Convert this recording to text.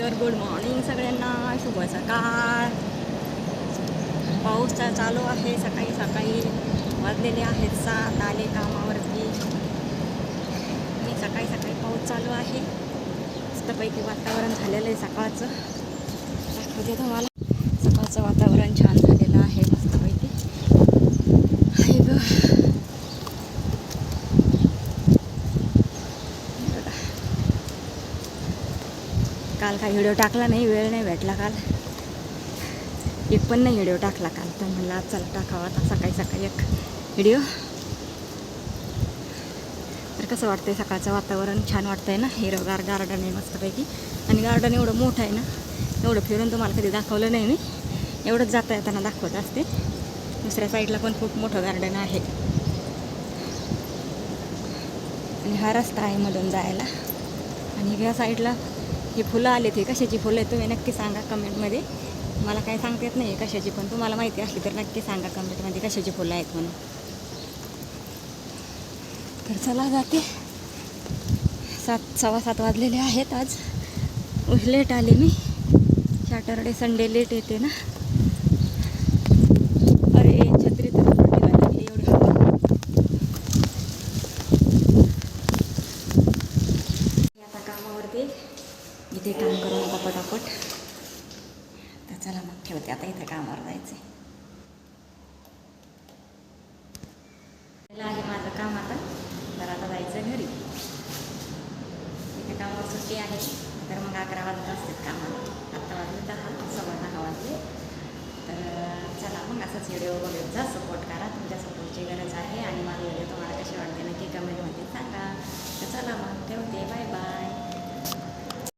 तर good morning सगळ्यांना. शुभ सकाळ. पाऊस चा- चालू आहे. सकाळी सकाळी वाजलेले आहेत सात. आले कामावरती. आणि सकाळी सकाळी पाऊस चालू आहे. मस्तपैकी वातावरण झालेलं आहे सकाळचं. दाखवते तुम्हाला? सकाळचं वातावरण छान झालेलं आहे मस्तपैकी आहे ग बघा. काल काय व्हिडिओ टाकला नाही वेळ नाही भेटला काल. एक पण नाही व्हिडिओ टाकला काल. तर म्हणलं आज चला टाकावा आता सकाळी सकाळी एक व्हिडिओ. तर कसं वाटतंय सकाळचं वातावरण? छान वाटतंय ना? हिरवगार गार्डन आहे मस्तपैकी. आणि गार्डन एवढं मोठं आहे ना? एवढं फिरून तुम्हाला कधी दाखवलं नाही मी. एवढंच जाता येताना दाखवत असते. दुसऱ्या साईडला पण खूप मोठं गार्डन आहे. आणि हा रस्ता आहे मधून जायला. आणि ह्या साईडला ही फुलं आले ते कशाची फुलं आहेत तुम्ही नक्की सांगा कमेंटमध्ये. मला काही सांगता येत नाही कशाची पण तुम्हाला माहिती असली तर नक्की सांगा कमेंटमध्ये कशाची फुलं आहेत म्हणून. तर चला जाते. सात सव्वा सात वाजलेले आहेत आज. लेट आले मी. सॅटरडे संडे लेट येते ना अरे छत्री तर उलटी व्हायला लागली एवढी हवा. मी आता कामावरती इथे काम करून आता पटापट. तर चला मग ठेवते. आता इथे कामावर जायचं आहे माझं काम आता. तर आता जायचं घरी. इथे कामावर सुट्टी आहे. तर मग अकरा वाजत असतात कामाला. आत्ता वाजले दहा सव्वा दहा वाजले. तर चला मग असंच व्हिडिओ बघत जा. सपोर्ट करा. तुमच्या सपोर्टची गरज आहे आणि माझे व्हिडिओ तुम्हाला कसे वाटते नक्की कमेंटमध्ये सांगा. तर चला मग ठेवते. Bye bye